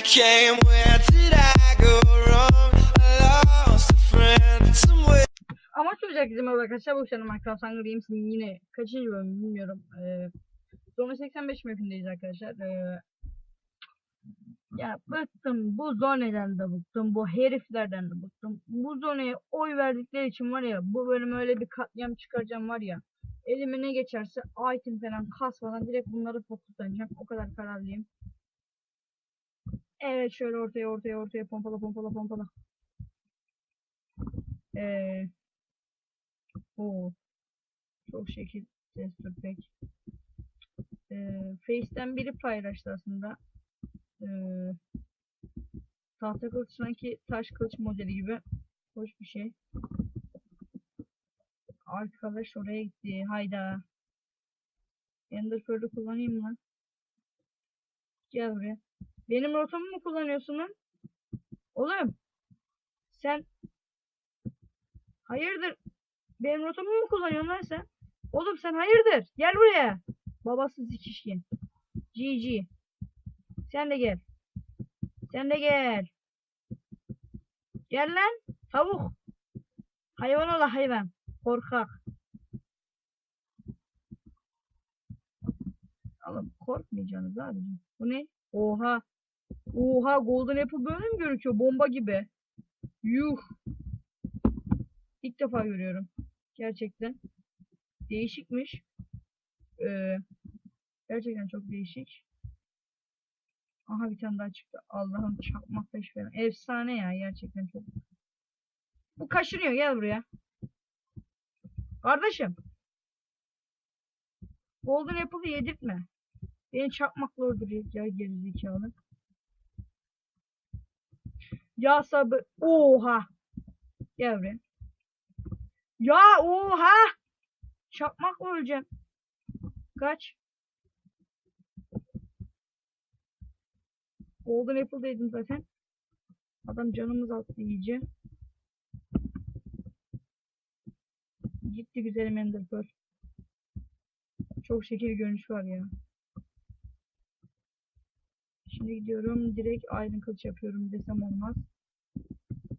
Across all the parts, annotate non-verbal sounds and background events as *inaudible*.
you came? Where did I go wrong? I lost a friend somewhere. Ama çocuk bizim arkadaşlar bu sene Minecraft Hunger Games'in yine kaçıncı bölümü bilmiyorum. Ee, Zona 85 mapindeyiz arkadaşlar. Ee, ya bıktım bu zoneden de bıktım bu heriflerden de bıktım. Bu zonaya oy verdikleri için var ya bu bölüm öyle bir katliam çıkaracağım var ya. Elime ne geçerse item falan kasmadan direkt bunları fokuslanacağım. O kadar kararlıyım. Evet şöyle ortaya ortaya ortaya pompala pompala pompala. Eee Oo. Çok şekil tester pek. Ee, Face'ten biri paylaştı aslında. Ee, tahta kılıç sanki taş kılıç modeli gibi. Hoş bir şey. Arkadaş oraya gitti. Hayda. Ender Pearl'ü kullanayım mı? Gel buraya. Benim rotamı mı kullanıyorsun lan? Oğlum. Sen Hayırdır? Benim rotamı mı kullanıyorsun lan sen? Oğlum sen hayırdır? Gel buraya. Babası zikişkin. GG. Sen de gel. Sen de gel. Gel lan. Tavuk. Hayvan ola hayvan. Korkak. Oğlum korkmayacaksınız abicim. Bu ne? Oha. Oha Golden Apple böyle mi gözüküyor? Bomba gibi. Yuh. İlk defa görüyorum. Gerçekten. Değişikmiş. Ee, gerçekten çok değişik. Aha bir tane daha çıktı. Allah'ım çakmak taş falan. Efsane ya gerçekten çok. Bu kaşınıyor gel buraya. Kardeşim. Golden Apple'ı yedirtme. Beni çakmakla öldürüyor ya gerizekalı. Ya sabır. Oha. Gel buraya. Ya oha! Çakmakla öleceğim. Kaç. Golden Apple dedim zaten. Adam canımız attı iyice. Gitti güzelim Ender. Çok şekil görünüş var ya. Şimdi gidiyorum. Direkt Iron Kılıç yapıyorum desem olmaz.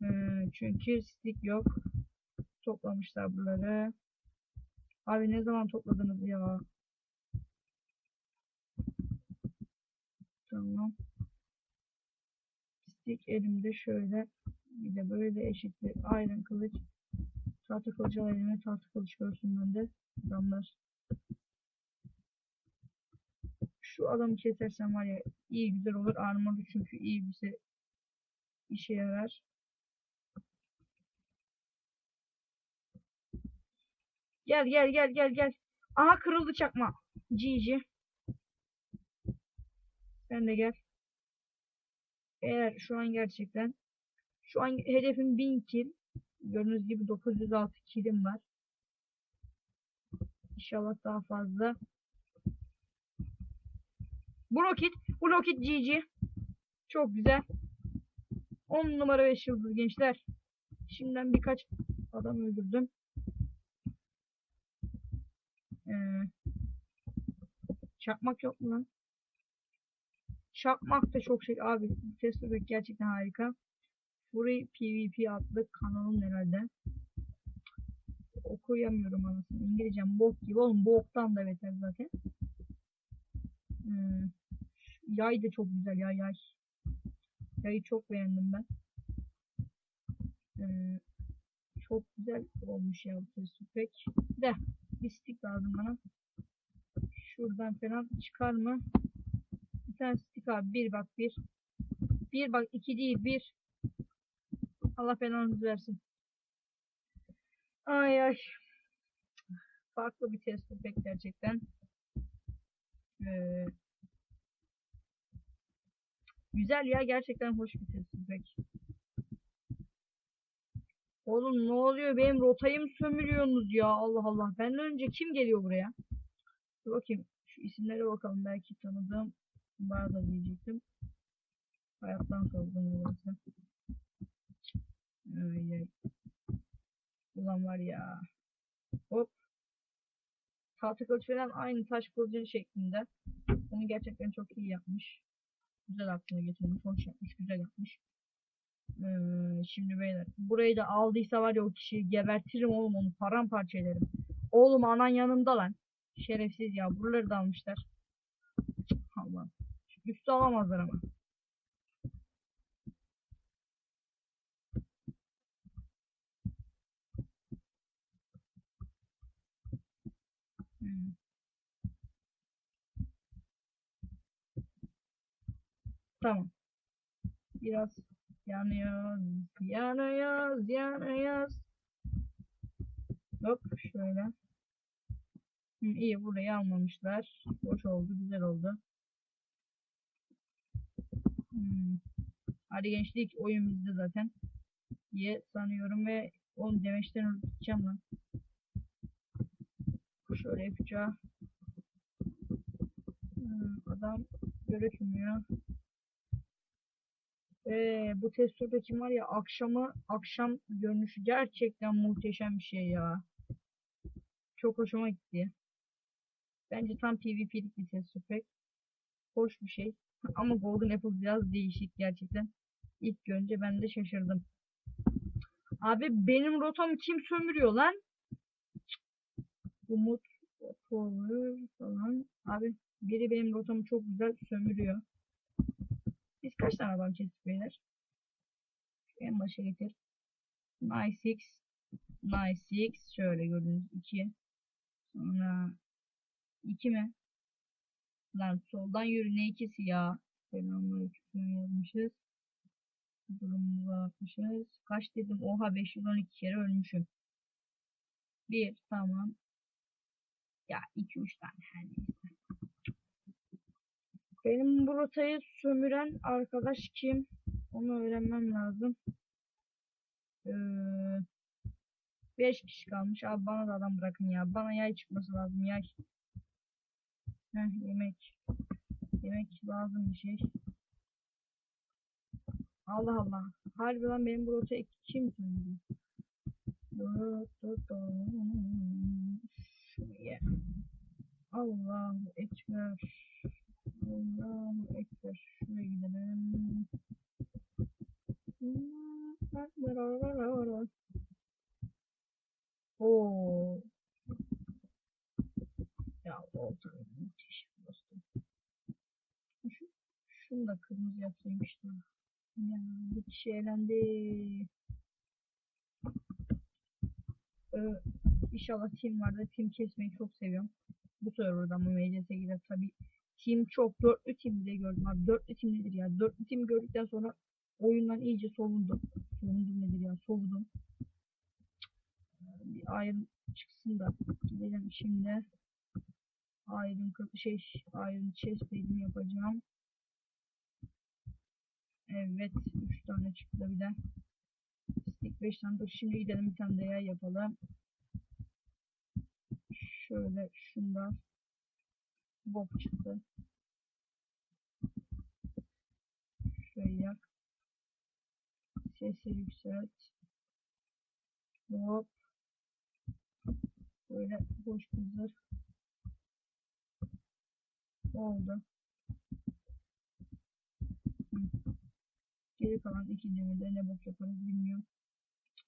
Ee, çünkü stick yok toplamışlar buraları. Abi ne zaman topladınız ya? Tamam. Stick elimde şöyle. Bir de böyle eşitli iron kılıç. Tahta kılıç alayım. Tahta kılıç görsün bende. Adamlar. Şu adamı kesersem var ya iyi güzel olur. Armor'u çünkü iyi bize işe yarar. Gel gel gel gel gel. Aha kırıldı çakma. GG. Sen de gel. Eğer şu an gerçekten şu an hedefim 1000 kill. Gördüğünüz gibi 906 killim var. İnşallah daha fazla. Bu roket, bu roket GG. Çok güzel. 10 numara 5 yıldız gençler. Şimdiden birkaç adam öldürdüm. Ee, çakmak yok mu lan? Çakmak da çok şey. Abi Teslobek gerçekten harika. Free PvP adlı kanalım herhalde. Okuyamıyorum anasını. İngilizcem bok gibi. Oğlum boktan da beter zaten. Hmm. Yay da çok güzel ya yay. Yayı çok beğendim ben. Ee, çok güzel olmuş ya bu Teslobek. De bir stick lazım bana. Şuradan falan çıkar mı? Bir tane stick abi. Bir bak bir. Bir bak iki değil bir. Allah belanızı versin. Ay ay. Farklı bir test pek gerçekten. Ee, güzel ya gerçekten hoş bir test pek. Oğlum ne oluyor? Benim rotayı mı sömürüyorsunuz ya? Allah Allah. Benden önce kim geliyor buraya? Dur bakayım. Şu isimlere bakalım. Belki tanıdığım var da diyecektim. Hayattan sordum burası. Ay ay. Ulan var ya. Hop. Tahta kılıç falan aynı taş kılıcın şeklinde. Onu gerçekten çok iyi yapmış. Güzel aklına getirmiş. Hoş yapmış. Güzel yapmış. Ee, şimdi beyler. Burayı da aldıysa var ya o kişiyi gebertirim oğlum onu. Paramparça ederim. Oğlum anan yanında lan. Şerefsiz ya. Buraları da almışlar. Allah. Üstü alamazlar ama. Tamam. Biraz yanıyoruz, yanıyoruz, yanıyoruz. Hop şöyle. Hı, iyi burayı almamışlar. Hoş oldu, güzel oldu. Hmm. Hadi gençlik oyun bizde zaten. diye sanıyorum ve oğlum demeçten unutacağım lan. Şöyle yapacağım. Hmm, adam görükmüyor. Ee, bu testodaki var ya akşamı akşam görünüşü gerçekten muhteşem bir şey ya. Çok hoşuma gitti. Bence tam PvP'lik bir test pek. Hoş bir şey. *laughs* Ama Golden Apple biraz değişik gerçekten. İlk görünce ben de şaşırdım. Abi benim rotamı kim sömürüyor lan? Umut Power falan. Abi biri benim rotamı çok güzel sömürüyor. Biz kaç tane adam kestik En başa getir. Nice 6. Nice 6. Şöyle gördüğünüz 2. Sonra 2 mi? Lan soldan yürü ne ikisi ya? Selamünaleyküm yazmışız. Durumumuza bakmışız. Kaç dedim? Oha 512 kere ölmüşüm. 1 tamam. Ya 2-3 tane her neyse. Benim bu rotayı sömüren arkadaş kim? Onu öğrenmem lazım. 5 kişi kalmış. Abi bana da adam bırakın ya. Bana yay çıkması lazım. Yay. Heh, yemek. Yemek lazım bir şey. Allah Allah. Harbi lan benim bu rotayı kim sömürdü? Allahu Ekber. Allahu Ekber. Şuraya gidelim. Oo. Ya oldu. Müthiş dostum. Şu, şunu da kırmızı yapsaymış da. Ya bir kişi eğlendi. Ee, inşallah team vardı. Team kesmeyi çok seviyorum. Bu serverdan bu MCS'e gider tabi. Team çok. Dörtlü team bile gördüm abi. Dörtlü team nedir ya? Dörtlü team gördükten sonra oyundan iyice soğudum. Soğudum nedir ya? Soğudum. Bir ayrım çıksın da gidelim şimdi. Ayrım şey ayrım chest plate'imi yapacağım. Evet 3 tane çıktı bir de. Stick 5 tane. Dur şimdi gidelim bir tane de yapalım. Şöyle şundan bok çıktı. Şöyle yak. Sesi yükselt. Hop. Böyle boş bir. Oldu. Geri kalan iki demirde ne bok yaparız bilmiyorum.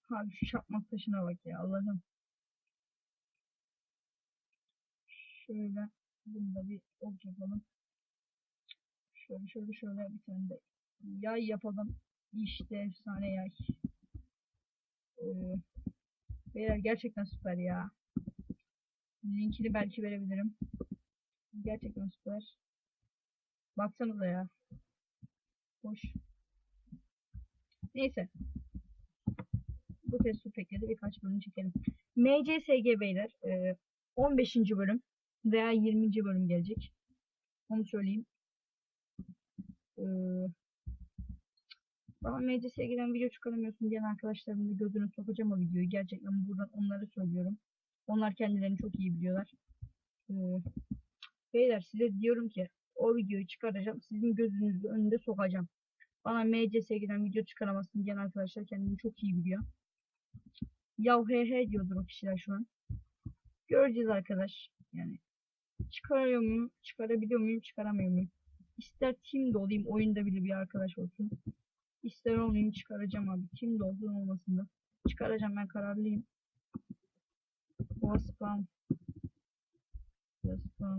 Abi şu çakmak taşına bak ya Allah'ım. Şöyle bunu da bir ok yapalım. Şöyle şöyle şöyle bir tane de yay yapalım. İşte efsane yay. Ee, beyler gerçekten süper ya. Linkini belki verebilirim. Gerçekten süper. Baksanıza ya. Hoş. Neyse. Bu test süpekledi birkaç bölüm çekelim. MCSG beyler. e, 15. bölüm veya 20. bölüm gelecek. Onu söyleyeyim. Ee, bana MCS'ye giden video çıkaramıyorsun diyen arkadaşlarımın da gözüne sokacağım o videoyu. Gerçekten buradan onları söylüyorum. Onlar kendilerini çok iyi biliyorlar. Ee, beyler size diyorum ki o videoyu çıkaracağım. Sizin gözünüzün önünde sokacağım. Bana MCS'ye giden video çıkaramazsın diyen arkadaşlar kendini çok iyi biliyor. Yav he he diyordur o kişiler şu an. Göreceğiz arkadaş. Yani çıkarıyor muyum? Çıkarabiliyor muyum? Çıkaramıyor muyum? İster team de olayım oyunda bile bir arkadaş olsun. İster olmayayım çıkaracağım abi. Team de olsun olmasın da. Çıkaracağım ben kararlıyım. Spam. Spam.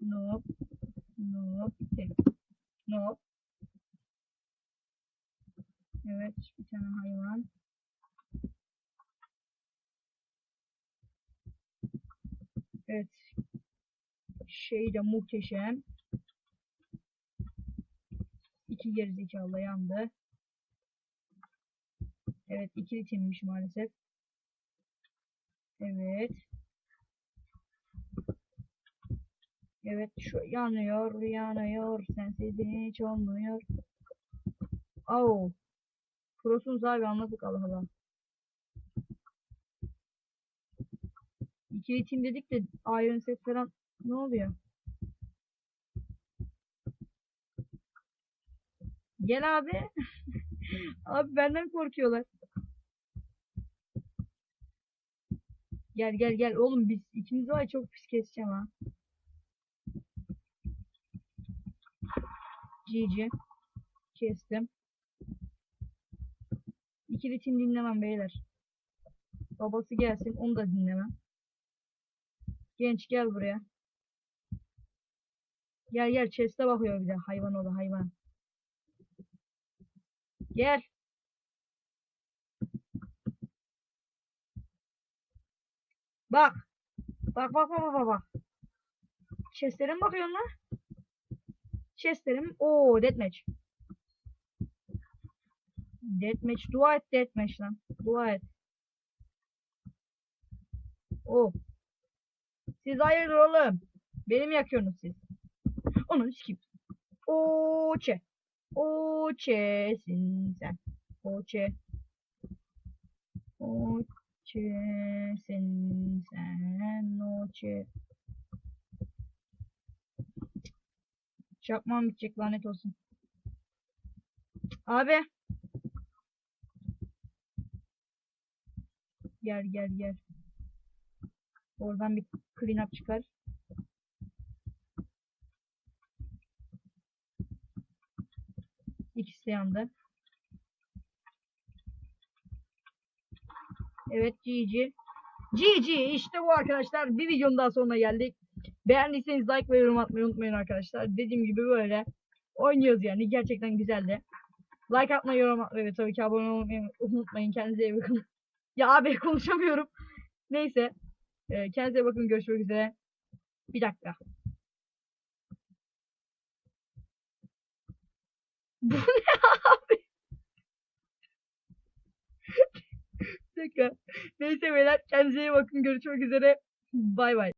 Nope. Nope. Nope. Evet bir tane hayvan. Evet. Şey de muhteşem. İki gerizekalı yandı. Evet ikili timmiş maalesef. Evet. Evet şu yanıyor yanıyor sensiz hiç olmuyor. Au. Prosunuz abi anladık Allah Tim dedik de Iron Set falan ne oluyor? Gel abi. *laughs* abi benden korkuyorlar. Gel gel gel oğlum biz ikimiz var çok pis keseceğim ha. GG. Kestim. İkili tim dinlemem beyler. Babası gelsin onu da dinlemem. Genç gel buraya. Gel gel chest'e bakıyor bir de hayvan o da hayvan. Gel. Bak. Bak bak bak bak bak. Chest'lere mi bakıyorsun lan? Chest'lerim. Oo deathmatch. Deathmatch. Dua et deathmatch lan. Dua et. Oh. Siz hayırdır oğlum? Beni mi yakıyorsunuz siz? Onu sikeyim. Oçe. Oçesin sen. Oçe. Oçesin sen. Oçe. Çakmam bitecek lanet olsun. Abi. Gel gel gel. Oradan bir clean up çıkar. İkisi yandı. Evet GG. GG işte bu arkadaşlar. Bir videonun daha sonuna geldik. Beğendiyseniz like ve yorum atmayı unutmayın arkadaşlar. Dediğim gibi böyle oynuyoruz yani. Gerçekten güzeldi. Like atmayı, yorum atmayı ve tabii ki abone olmayı unutmayın. Kendinize iyi bakın. Ya abi *laughs* konuşamıyorum. Neyse. Ee, kendinize bakın. Görüşmek üzere. Bir dakika. Bu ne *laughs* abi? Dakika. Neyse beyler kendinize iyi bakın. Görüşmek üzere. Bay bay.